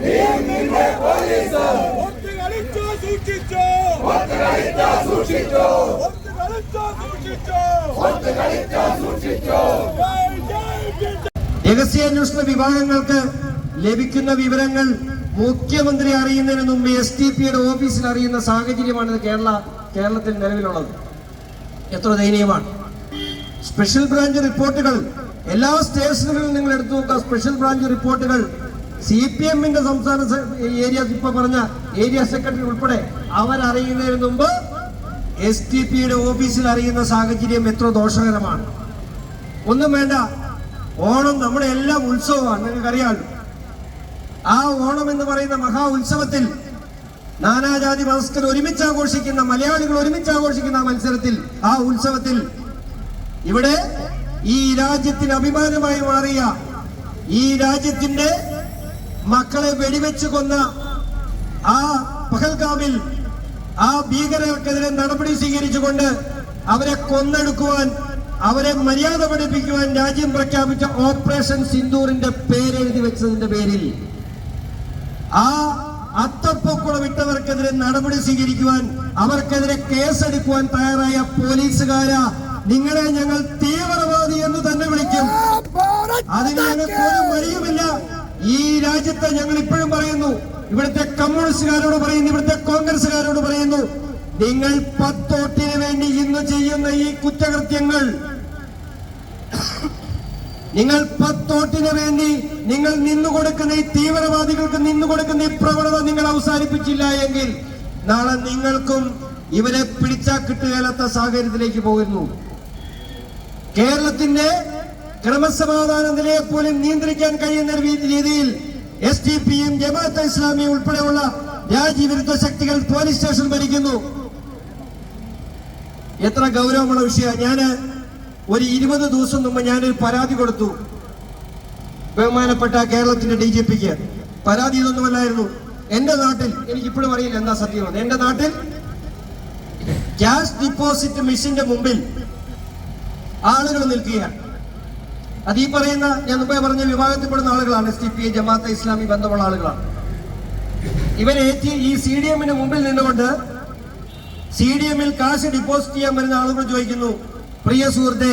നിയമത്തിന്റെ പോലീസ്. ഒത്ത് കളിച്ചോ സൂക്ഷിച്ചോ. ഒത്ത് കളിച്ചോ സൂക്ഷിച്ചോ. ജയ് ജയ് ബി- രഹസ്യാന്വേഷണ വിഭാഗങ്ങൾക്ക് ലഭിക്കുന്ന വിവരങ്ങൾ മുഖ്യമന്ത്രി അറിയുന്നതിന് മുമ്പ് എസ് ടി പിയുടെ ഓഫീസിൽ അറിയുന്ന സാഹചര്യമാണ് കേരള കേരളത്തിൽ നിലവിലുള്ളത്. എത്ര ദയനീയമാണ്. സ്പെഷ്യൽ ബ്രാഞ്ച് റിപ്പോർട്ടുകൾ എല്ലാ സ്റ്റേഷനുകളിലും നിങ്ങൾ എടുത്തു നോക്കുക. സ്പെഷ്യൽ ബ്രാഞ്ച് റിപ്പോർട്ടുകൾ. സി പി എമ്മിന്റെ സംസ്ഥാന ഏരിയ ഇപ്പൊ പറഞ്ഞ ഏരിയ സെക്രട്ടറി ഉൾപ്പെടെ അവരറിയുന്നതിന് മുമ്പ് എസ് ടി പിയുടെ ഓഫീസിൽ അറിയുന്ന സാഹചര്യം എത്ര ദോഷകരമാണ്. ഒന്നും വേണ്ട. ഓണം നമ്മുടെ എല്ലാം ഉത്സവമാണ്. നിങ്ങൾക്കറിയാമല്ലോ. ആ ഓണം എന്ന് പറയുന്ന മഹാ ഉത്സവത്തിൽ നാനാജാതി മതസ്ഥർ ഒരുമിച്ച് ആഘോഷിക്കുന്ന മലയാളികൾ ഒരുമിച്ച് ആഘോഷിക്കുന്ന മത്സരത്തിൽ ആ ഉത്സവത്തിൽ ഇവിടെ ഈ രാജ്യത്തിന് അഭിമാനമായി മാറിയ ഈ രാജ്യത്തിന്റെ മക്കളെ വെടിവെച്ച് കൊന്ന ആ പഹൽഗാമിൽ ആ ഭീകരർക്കെതിരെ നടപടി സ്വീകരിച്ചുകൊണ്ട് അവരെ കൊന്നെടുക്കുവാൻ അവരെ മര്യാദ പഠിപ്പിക്കുവാൻ രാജ്യം പ്രഖ്യാപിച്ച ഓപ്പറേഷൻ സിന്ദൂറിന്റെ പേരെഴുതി വെച്ചതിന്റെ പേരിൽ ആ അത്തപ്പൊക്കുളം ഇട്ടവർക്കെതിരെ നടപടി സ്വീകരിക്കുവാൻ അവർക്കെതിരെ കേസെടുക്കുവാൻ തയ്യാറായ പോലീസുകാര നിങ്ങളെ ഞങ്ങൾ തീവ്രവാദി എന്ന് തന്നെ വിളിക്കും. അതിന് ഞങ്ങൾക്ക് ഒരു മടിയുമില്ല. ഈ രാജ്യത്തെ ഞങ്ങൾ ഇപ്പോഴും പറയുന്നു. ഇവിടുത്തെ കമ്മ്യൂണിസ്റ്റുകാരോട് പറയുന്നു ഇവിടുത്തെ കോൺഗ്രസുകാരോട് പറയുന്നു നിങ്ങൾ പത്തോട്ടിന് വേണ്ടി ഇന്ന് ചെയ്യുന്ന ഈ കുറ്റകൃത്യങ്ങൾ നിങ്ങൾ പത്തോട്ടിന് വേണ്ടി നിങ്ങൾ നിന്നു കൊടുക്കുന്ന ഈ തീവ്രവാദികൾക്ക് നിന്നു കൊടുക്കുന്ന ഈ പ്രവണത നിങ്ങൾ അവസാനിപ്പിച്ചില്ല എങ്കിൽ നാളെ നിങ്ങൾക്കും ഇവരെ പിടിച്ചാൽ കിട്ടുകയില്ലാത്ത സാഹചര്യത്തിലേക്ക് പോകുന്നു. കേരളത്തിന്റെ ക്രമസമാധാന നിലയെ പോലും നിയന്ത്രിക്കാൻ കഴിയുന്ന രീതിയിൽ എസ് ടി പിയും ജമാഅത്ത് ഇസ്ലാമി ഉൾപ്പെടെയുള്ള രാജ്യവിരുദ്ധ ശക്തികൾ പോലീസ് സ്റ്റേഷൻ ഭരിക്കുന്നു. എത്ര ഗൗരവമുള്ള വിഷയമാണ്. ഞാൻ ഒരു ഇരുപത് ദിവസം മുമ്പ് ഞാനൊരു പരാതി കൊടുത്തു. ബഹുമാനപ്പെട്ട കേരളത്തിന്റെ ഡി ജി പിക്ക്. പരാതി ഇതൊന്നുമല്ലായിരുന്നു. എന്റെ നാട്ടിൽ എനിക്കിപ്പോഴും അറിയില്ല എന്താ സത്യം എന്റെ നാട്ടിൽ ക്യാഷ് ഡിപ്പോസിറ്റ് മെഷീന്റെ മുമ്പിൽ ആളുകൾ നിൽക്കുകയാണ്. അത് ഈ പറയുന്ന ഞാൻ മുമ്പേ പറഞ്ഞ വിഭാഗത്തിൽപ്പെടുന്ന ആളുകളാണ്. S T P Jamaat-e Islami ബന്ധമുള്ള ആളുകളാണ്. ഇവരേറ്റി ഈ സി ഡി എമ്മിന് മുമ്പിൽ നിന്നുകൊണ്ട് സി ഡി എമ്മിൽ കാശ് ഡിപ്പോസിറ്റ് ചെയ്യാൻ വരുന്ന ആളുകൾ ചോദിക്കുന്നു പ്രിയ സുഹൃത്തെ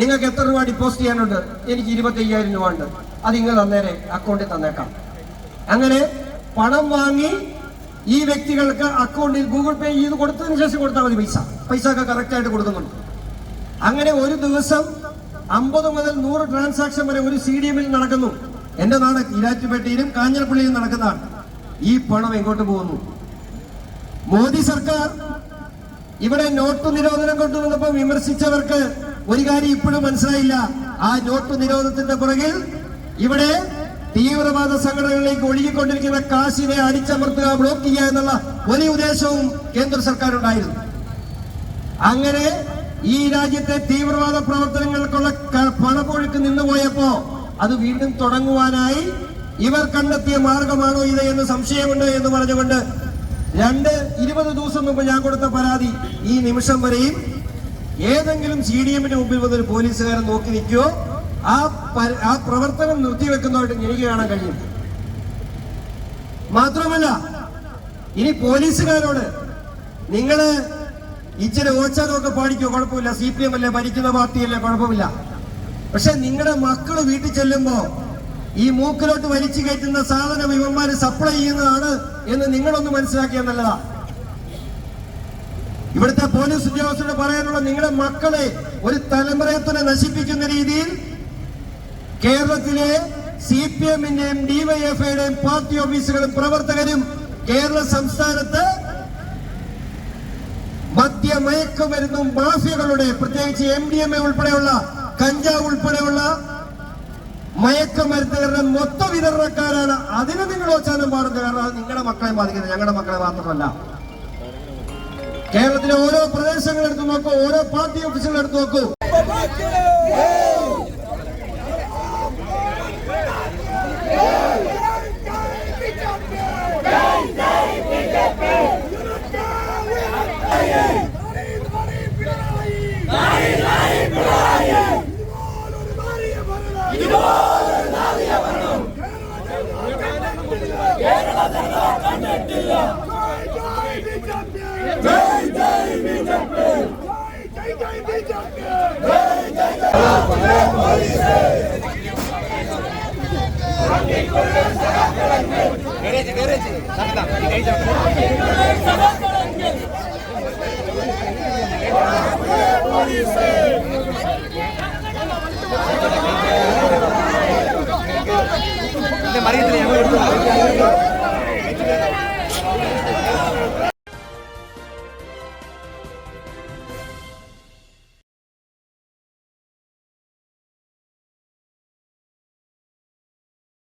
നിങ്ങൾക്ക് എത്ര രൂപ ഡിപ്പോസിറ്റ് ചെയ്യാനുണ്ട്? എനിക്ക് ഇരുപത്തി അയ്യായിരം രൂപ ഉണ്ട്. അത് നിങ്ങൾ അന്നേരെ അക്കൗണ്ടിൽ തന്നേക്കാം. അങ്ങനെ പണം വാങ്ങി ഈ വ്യക്തികൾക്ക് അക്കൗണ്ടിൽ ഗൂഗിൾ പേ ചെയ്ത് കൊടുത്തതിന് ശേഷം കൊടുത്താൽ മതി പൈസ. പൈസ ഒക്കെ കറക്റ്റായിട്ട് കൊടുക്കുന്നുണ്ട്. അങ്ങനെ ഒരു ദിവസം അമ്പത് മുതൽ നൂറ് ട്രാൻസാക്ഷൻ വരെ ഒരു സി ഡി എമ്മിൽ നടക്കുന്നു. എന്റെ നാട് ഇരാറ്റുപേട്ടയിലും കാഞ്ഞിരപ്പള്ളിയിലും നടക്കുന്നതാണ്. ഈ പണം എങ്ങോട്ട് പോകുന്നു? മോദി സർക്കാർ ഇവിടെ നോട്ട് നിരോധനം കൊണ്ടുവന്നപ്പോൾ വിമർശിച്ചവർക്ക് ഒരു കാര്യം ഇപ്പോഴും മനസ്സിലായില്ല. ആ നോട്ട് നിരോധനത്തിന്റെ പുറകിൽ ഇവിടെ തീവ്രവാദ സംഘടനകളിലേക്ക് ഒഴുകിക്കൊണ്ടിരിക്കുന്ന കാശിനെ അടിച്ചമർത്തുക ബ്ലോക്ക് ചെയ്യുക എന്നുള്ള വലിയ ഉദ്ദേശവും കേന്ദ്ര സർക്കാർ ഉണ്ടായിരുന്നു അങ്ങനെ ഈ രാജ്യത്തെ തീവ്രവാദ പ്രവർത്തനങ്ങൾക്കുള്ള പണപ്പൊഴുക്ക് നിന്നുപോയപ്പോ അത് വീണ്ടും തുടങ്ങുവാനായി ഇവർ കണ്ടെത്തിയ മാർഗമാണോ ഇത് എന്ന് സംശയമുണ്ട് എന്ന് പറഞ്ഞുകൊണ്ട് രണ്ട് ഇരുപത് ദിവസം മുമ്പ് ഞാൻ കൊടുത്ത പരാതി ഈ നിമിഷം വരെയും ഏതെങ്കിലും സി ഡി എമ്മിന് മുമ്പിൽ വന്ന് ഒരു പോലീസുകാരൻ നോക്കി നിൽക്കുകയോ ആ ആ പ്രവർത്തനം നിർത്തിവെക്കുന്നതായിട്ട് എനിക്ക് കാണാൻ കഴിയും. മാത്രമല്ല ഇനി പോലീസുകാരോട് നിങ്ങൾ ഇച്ചിരി ഓച്ചാനമൊക്കെ പാടിക്കോ? കുഴപ്പമില്ല. സി പി എം അല്ലേ? ഭരിക്കുന്ന പാർട്ടിയല്ലേ? കുഴപ്പമില്ല. പക്ഷെ നിങ്ങളുടെ മക്കൾ വീട്ടിൽ ചെല്ലുമ്പോ ഈ മൂക്കിലോട്ട് വലിച്ചു കയറ്റുന്ന സാധനം ഇവന്മാര് സപ്ലൈ ചെയ്യുന്നതാണ് എന്ന് നിങ്ങളൊന്ന് മനസ്സിലാക്കിയാൽ നല്ലതാ. ഇവിടുത്തെ പോലീസ് ഉദ്യോഗസ്ഥരോട് പറയാനുള്ള നിങ്ങളുടെ മക്കളെ ഒരു തലമുറയെ തന്നെ നശിപ്പിക്കുന്ന രീതിയിൽ കേരളത്തിലെ സി പി എമ്മിന്റെയും ഡിവൈഎഫ്ഐയുടെയും പാർട്ടി ഓഫീസുകളും പ്രവർത്തകരും കേരള സംസ്ഥാനത്ത് മദ്യ മയക്കുമരുന്നും മാഫിയകളുടെ പ്രത്യേകിച്ച് എം ഡി എം എ ഉൾപ്പെടെയുള്ള കഞ്ചാവ് ഉൾപ്പെടെയുള്ള മയക്കുമരുന്നുകാരുടെ മൊത്ത വിതരണക്കാരാണ്. അതിന് നിങ്ങൾ ഓച്ചാനം പാടുന്നത് കാരണം അത് നിങ്ങളുടെ മക്കളെ ബാധിക്കുന്നത് ഞങ്ങളുടെ മക്കളെ മാത്രമല്ല. കേരളത്തിലെ ഓരോ പ്രദേശങ്ങൾ എടുത്തു നോക്കൂ ഓരോ പാർട്ടി ഓഫീസുകൾ എടുത്തു നോക്കൂ. 네. 나간다.